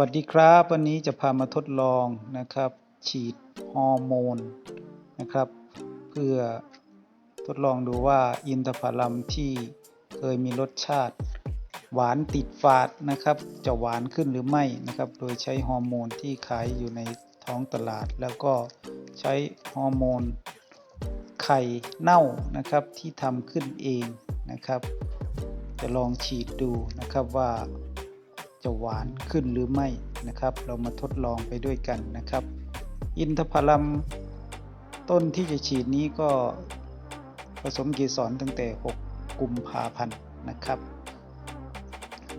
วัสดีครับ วันนี้จะพามาทดลองนะครับ ฉีดฮอร์โมนนะครับ เพื่อทดลองดูว่าอินทผลัมที่เคยมีรสชาติ หวานติดฝาดนะครับ จะหวานขึ้นหรือไม่นะครับ โดยใช้ฮอร์โมนที่ขายอยู่ในท้องตลาด แล้วก็ใช้ฮอร์โมนไข่เน่านะครับที่ทำขึ้นเองนะครับ จะลองฉีดดูนะครับว่า จะหวานขึ้นหรือไม่นะครับ เรามาทดลองไปด้วยกันนะครับ อินทผลัมต้นที่จะฉีดนี้ก็ผสมเกสรตั้งแต่ 6 กุมภาพันธ์นะครับ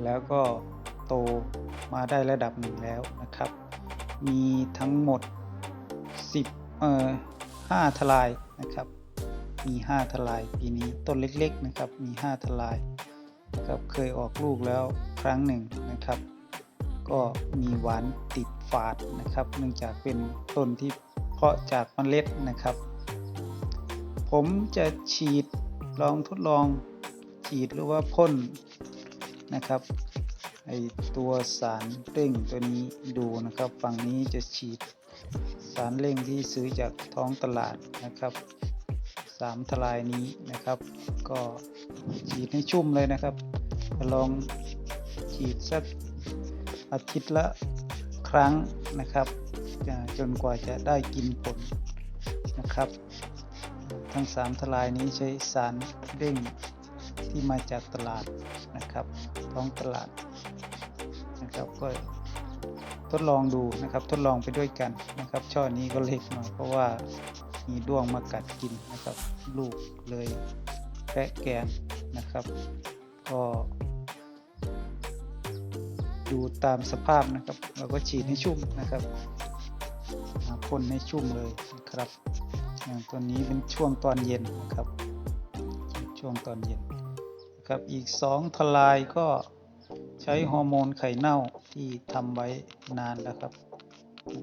แล้วก็โตมาได้ระดับหนึ่งแล้วนะครับ มีทั้งหมด 10 เอ่อ 5 ทลายนะครับ มี 5 ทลายปีนี้ต้นเล็กๆนะครับ มี 5 ทลายนะครับ เคยออกลูกแล้วครั้งหนึ่งนะครับ ก็มีหวานติดฝาดนะครับ เนื่องจากเป็นต้นที่เพาะจากเมล็ดนะครับ ผมจะฉีดลองทดลองฉีดหรือว่าพ่นนะครับไอตัวสารเร่งตัวนี้ดูนะครับฝั่งนี้จะฉีดสารเร่งที่ซื้อจากท้องตลาดนะครับสามทลายนี้นะครับ ก็ฉีดให้ชุ่มเลยนะครับลอง ฉีดสักอาทิตย์ละครั้งนะครับจนกว่าจะได้กินผลนะครับ ทั้งสามทลายนี้ใช้สารเร่งที่มาจากตลาดนะครับ ท้องตลาดนะครับก็ทดลองดูนะครับทดลองไปด้วยกันนะครับ ช่อนี้ก็เล็กหน่อยเพราะว่ามีด้วงมากัดกินนะครับ ลูกเลยแกะแกนนะครับ ก็ ดูตามสภาพนะครับ เราก็ฉีดให้ชุ่มนะครับพ่นให้ชุ่มเลยนะครับอย่างตัวนี้เป็นช่วงตอนเย็นนะครับ ช่วงตอนเย็นนะครับอีกสองทลายก็ใช้ฮอร์โมนไข่เน่าที่ทำไว้นานแล้วครับ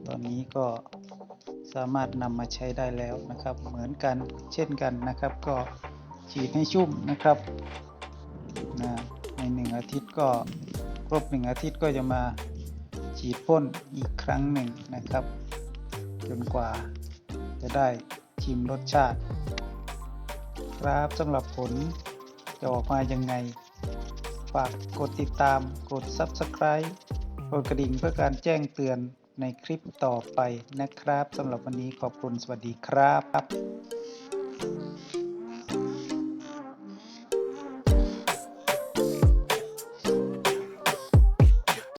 ตอนนี้ก็สามารถนำมาใช้ได้แล้วนะครับ เหมือนกันเช่นกันนะครับ ก็ฉีดให้ชุ่มนะครับนะในหนึ่งอาทิตย์ก็ รบหนึ่งอาทิตย์ก็จะมาฉีดพ่นอีกครั้งหนึ่งนะครับ จนกว่าจะได้ชิมรสชาติ ครับสำหรับผลจะออกมายังไง ฝากกดติดตามกด Subscribe กดกระดิ่งเพื่อการแจ้งเตือนในคลิปต่อไปนะครับสำหรับวันนี้ขอบคุณสวัสดีครับ